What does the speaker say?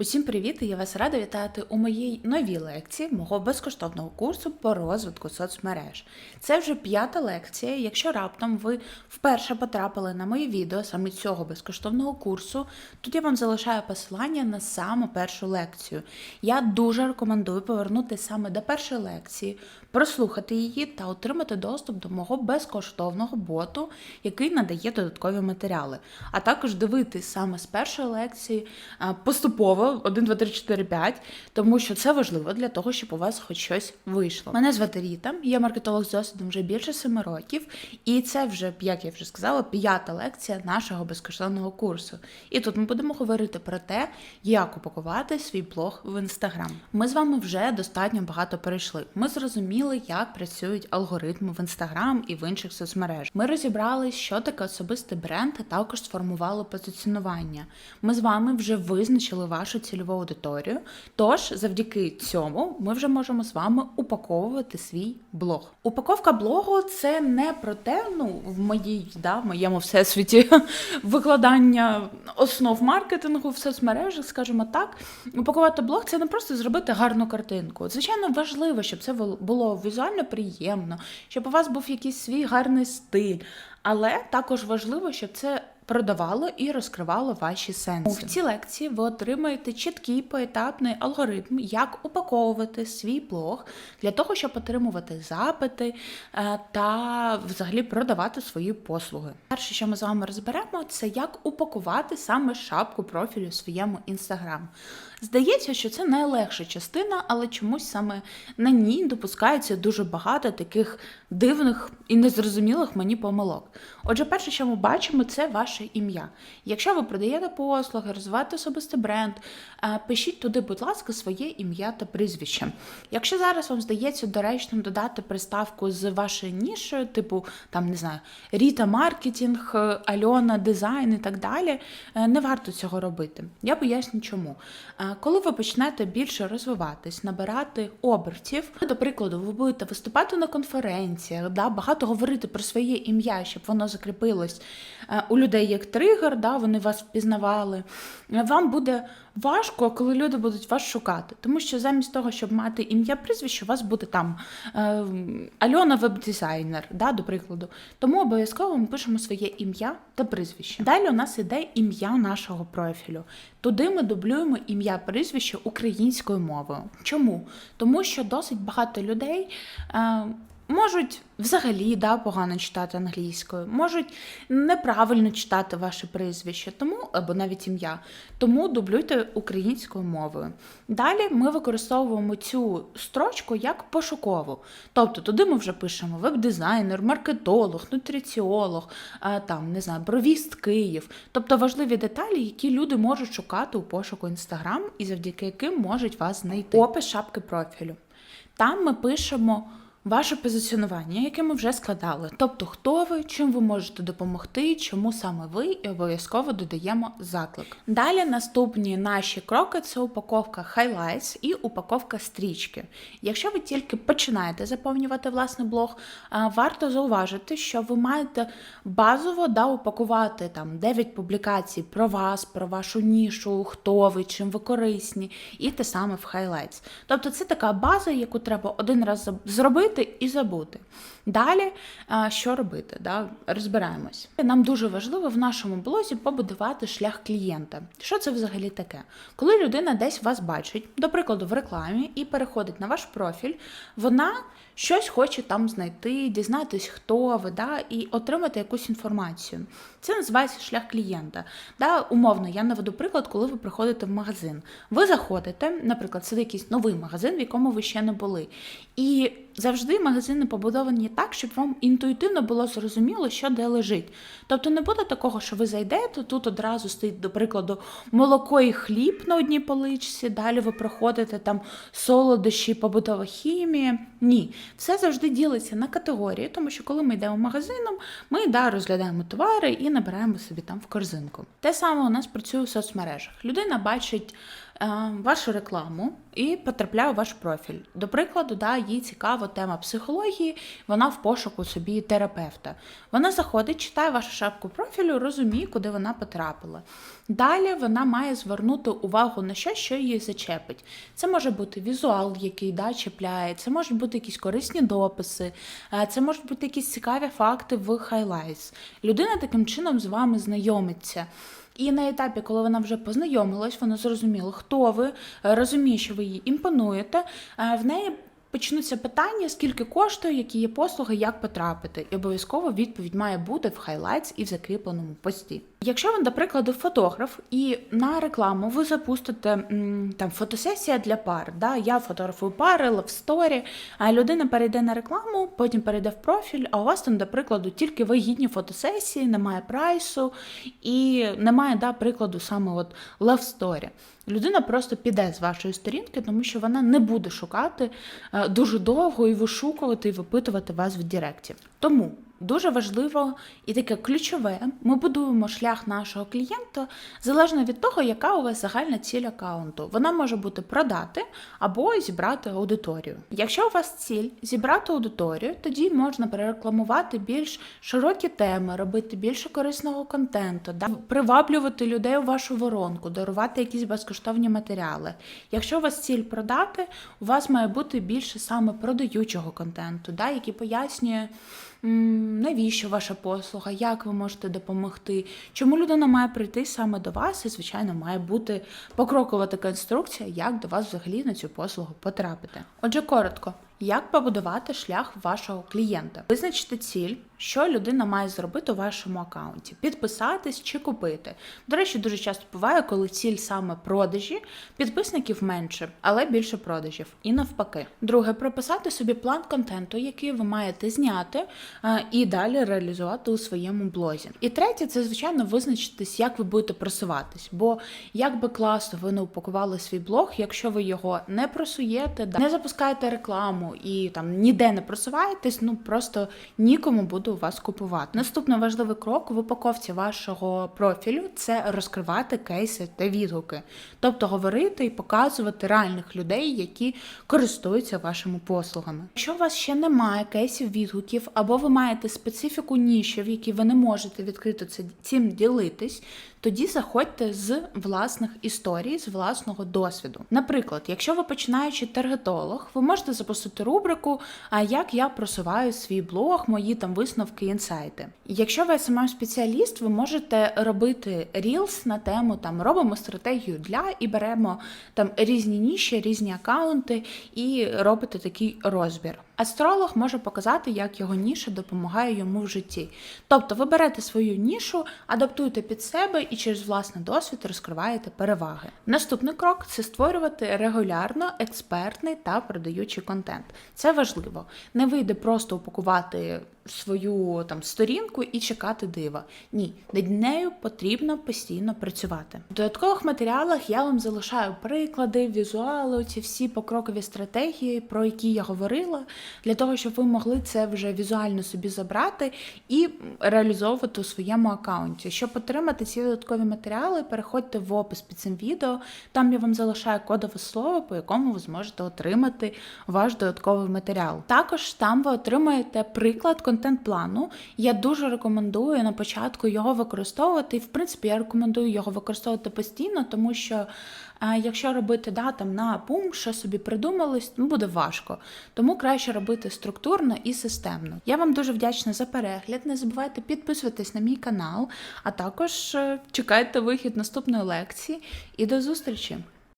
Усім привіт! і Я вас рада вітати у моїй новій лекції мого безкоштовного курсу по розвитку соцмереж. Це вже п'ята лекція. Якщо раптом ви вперше потрапили на моє відео саме цього безкоштовного курсу, тут я вам залишаю посилання на саму першу лекцію. Я дуже рекомендую повернути саме до першої лекції, прослухати її та отримати доступ до мого безкоштовного боту, який надає додаткові матеріали, а також дивитись саме з першої лекції а, поступово 1, 2, 3, 4, 5, тому що це важливо для того, щоб у вас хоч щось вийшло. Мене звати Ріта, я маркетолог з досвідом вже більше 7 років, і це вже, як я вже сказала, п'ята лекція нашого безкоштовного курсу. І тут ми будемо говорити про те, як упакувати свій блог в інстаграм. Ми з вами вже достатньо багато перейшли. Ми зрозуміли, як працюють алгоритми в інстаграм і в інших соцмережах. Ми розібрали, що таке особистий бренд, а також сформували позиціонування. Ми з вами вже визначили вашу цільову аудиторію. Тож, завдяки цьому, ми вже можемо з вами упаковувати свій блог. Упаковка блогу це не про те, ну в моїй да, в моєму всесвіті викладання основ маркетингу в соцмережах, скажімо так. Упакувати блог це не просто зробити гарну картинку. Звичайно, важливо, щоб це було візуально приємно, щоб у вас був якийсь свій гарний стиль. Але також важливо, щоб це продавало і розкривало ваші сенси. В цій лекції ви отримаєте чіткий поетапний алгоритм, як упаковувати свій блог для того, щоб отримувати запити е, та взагалі продавати свої послуги. Перше, що ми з вами розберемо, це як упакувати саме шапку профілю в своєму інстаграм. Здається, що це найлегша частина, але чомусь саме на ній допускається дуже багато таких дивних і незрозумілих мені помилок. Отже, перше, що ми бачимо, це ваше ім'я. Якщо ви продаєте послуги, розвиваєте особистий бренд, е, пишіть туди, будь ласка, своє ім'я та прізвище. Якщо зараз вам здається доречним додати приставку з вашою нішою, типу там не знаю, Ріта маркетинг, Альона дизайн і так далі, е, не варто цього робити. Я поясню, чому. Е, коли ви почнете більше розвиватись, набирати обертів, до прикладу, ви будете виступати на конференціях, да, багато говорити про своє ім'я, щоб воно закріпилось у людей як тригер, да, вони вас впізнавали. Вам буде важко, коли люди будуть вас шукати, тому що замість того, щоб мати ім'я прізвище, у вас буде там е, Альона веб-дизайнер, да, до прикладу. Тому обов'язково ми пишемо своє ім'я та прізвище. Далі у нас іде ім'я нашого профілю. Туди ми дублюємо ім'я прізвище українською мовою. Чому? Тому що досить багато людей. Е, Можуть взагалі да, погано читати англійською, можуть неправильно читати ваше прізвище, тому або навіть ім'я. Тому дублюйте українською мовою. Далі ми використовуємо цю строчку як пошукову. Тобто туди ми вже пишемо веб-дизайнер, маркетолог, нутриціолог, там не знаю, бровіст Київ. Тобто важливі деталі, які люди можуть шукати у пошуку Інстаграм і завдяки яким можуть вас знайти. Опис шапки профілю. Там ми пишемо. Ваше позиціонування, яке ми вже складали, тобто хто ви, чим ви можете допомогти, чому саме ви, і обов'язково додаємо заклик. Далі наступні наші кроки це упаковка highlights і упаковка стрічки. Якщо ви тільки починаєте заповнювати власний блог, варто зауважити, що ви маєте базово да, упакувати там 9 публікацій про вас, про вашу нішу, хто ви, чим ви корисні, і те саме в highlights. Тобто це така база, яку треба один раз зробити зробити і забути. Далі, що робити? Да? Розбираємось. Нам дуже важливо в нашому блозі побудувати шлях клієнта. Що це взагалі таке? Коли людина десь вас бачить, до прикладу, в рекламі, і переходить на ваш профіль, вона щось хоче там знайти, дізнатись, хто ви, да, і отримати якусь інформацію. Це називається шлях клієнта. Да, Умовно, я наведу приклад, коли ви приходите в магазин. Ви заходите, наприклад, це якийсь новий магазин, в якому ви ще не були. І завжди магазини побудовані так, щоб вам інтуїтивно було зрозуміло, що де лежить. Тобто не буде такого, що ви зайдете, тут одразу стоїть, до прикладу, молоко і хліб на одній поличці, далі ви проходите там солодощі, побутова хімія. Ні, все завжди ділиться на категорії, тому що коли ми йдемо магазином, ми да, розглядаємо товари і набираємо собі там в корзинку. Те саме у нас працює в соцмережах. Людина бачить вашу рекламу і потрапляє у ваш профіль. До прикладу, да, їй цікава тема психології, вона в пошуку собі терапевта. Вона заходить, читає вашу шапку профілю, розуміє, куди вона потрапила. Далі вона має звернути увагу на щось, що її зачепить. Це може бути візуал, який да, чіпляє, це можуть бути якісь корисні дописи, це можуть бути якісь цікаві факти в highlights. Людина таким чином з вами знайомиться. І на етапі, коли вона вже познайомилась, вона зрозуміла, хто ви, е, розуміє, що ви їй імпонуєте. е, В неї почнуться питання, скільки коштує, які є послуги, як потрапити. І обов'язково відповідь має бути в хайлайтс і в закріпленому пості. Якщо ви, до прикладу, фотограф, і на рекламу ви запустите там фотосесія для пар, да, я фотографую пари, лавсторі, а людина перейде на рекламу, потім перейде в профіль, а у вас там, до прикладу, тільки вигідні фотосесії, немає прайсу і немає, да, прикладу, саме от лавсторі. Людина просто піде з вашої сторінки, тому що вона не буде шукати е, дуже довго і вишукувати і випитувати вас в Директі. Тому дуже важливо і таке ключове: ми будуємо шлях нашого клієнта залежно від того, яка у вас загальна ціль аккаунту. Вона може бути продати або зібрати аудиторію. Якщо у вас ціль зібрати аудиторію, тоді можна перерекламувати більш широкі теми, робити більше корисного контенту, да? приваблювати людей у вашу воронку, дарувати якісь безкоштовні матеріали. Якщо у вас ціль продати, у вас має бути більше саме продаючого контенту, да? який пояснює. Навіщо ваша послуга, як ви можете допомогти? Чому людина має прийти саме до вас? І, звичайно, має бути покрокова така інструкція, як до вас взагалі на цю послугу потрапити. Отже, коротко, як побудувати шлях вашого клієнта? Визначити ціль, що людина має зробити у вашому аккаунті: підписатись чи купити. До речі, дуже часто буває, коли ціль саме продажі, підписників менше, але більше продажів. І навпаки. Друге, прописати собі план контенту, який ви маєте зняти, е, і далі реалізувати у своєму блозі. І третє, це звичайно визначитись, як ви будете просуватись. Бо як би класно ви не упакували свій блог, якщо ви його не просуєте, не запускаєте рекламу і там ніде не просуваєтесь, ну просто нікому буде у вас купувати. Наступний важливий крок в упаковці вашого профілю це розкривати кейси та відгуки, тобто говорити і показувати реальних людей, які користуються вашими послугами. Якщо у вас ще немає кейсів відгуків, або ви маєте специфіку ніші, в якій ви не можете відкрито цим ділитись, тоді заходьте з власних історій, з власного досвіду. Наприклад, якщо ви починаючи таргетолог, ви можете запустити рубрику А як я просуваю свій блог, мої там висновки, інсайти. Якщо ви smm спеціаліст, ви можете робити рілс на тему там робимо стратегію для і беремо там різні ніші, різні акаунти і робите такий розбір. Астролог може показати, як його ніша допомагає йому в житті. Тобто ви берете свою нішу, адаптуєте під себе і через власний досвід розкриваєте переваги. Наступний крок це створювати регулярно експертний та продаючий контент. Це важливо. Не вийде просто упакувати свою там сторінку і чекати дива. Ні, над нею потрібно постійно працювати. В додаткових матеріалах я вам залишаю приклади, візуали, ці всі покрокові стратегії, про які я говорила, для того, щоб ви могли це вже візуально собі забрати і реалізовувати у своєму аккаунті. Щоб отримати ці додаткові матеріали, переходьте в опис під цим відео. Там я вам залишаю кодове слово, по якому ви зможете отримати ваш додатковий матеріал. Також там ви отримаєте приклад контент-плану. Я дуже рекомендую на початку його використовувати. І в принципі я рекомендую його використовувати постійно, тому що а якщо робити да, там на пум, що собі придумали, ну буде важко. Тому краще робити структурно і системно. Я вам дуже вдячна за перегляд. Не забувайте підписуватись на мій канал, а також е, чекайте вихід наступної лекції. І до зустрічі!